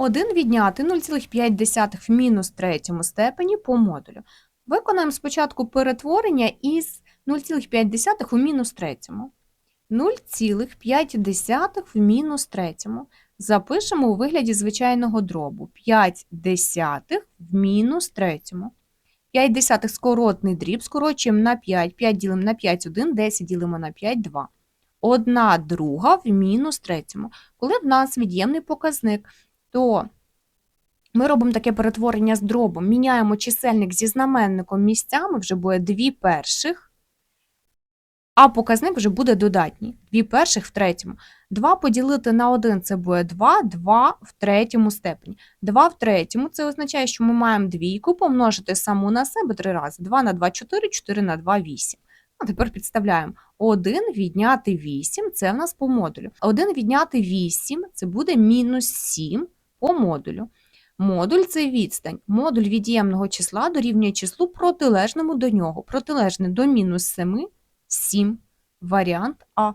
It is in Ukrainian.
1 відняти 0,5 в мінус третьому степені по модулю. Виконаємо спочатку перетворення із 0,5 у мінус третьому. 0,5 в мінус третьому. Запишемо у вигляді звичайного дробу. 5 десятих в мінус третьому. 5 десятих скоротний дріб, скорочуємо на 5, 5 ділимо на 5, 1, 10 ділимо на 5, 2. Одна друга в мінус третьому. Коли в нас від'ємний показник, то ми робимо таке перетворення з дробом, міняємо чисельник зі знаменником місцями, вже буде 2 перших, а показник вже буде додатній. 2 перших в третьому. 2 поділити на 1 це буде 2, 2 в третьому степені. 2 в третьому це означає, що ми маємо двійку помножити саму на себе 3 рази. 2 на 2 – 4, 4 на 2 – 8. А тепер підставляємо. 1 відняти 8 – це в нас по модулю. 1 відняти 8 – це буде мінус 7 по модулю. Модуль – це відстань. Модуль від'ємного числа дорівнює числу протилежному до нього. Протилежне до мінус 7 – 7. Варіант А.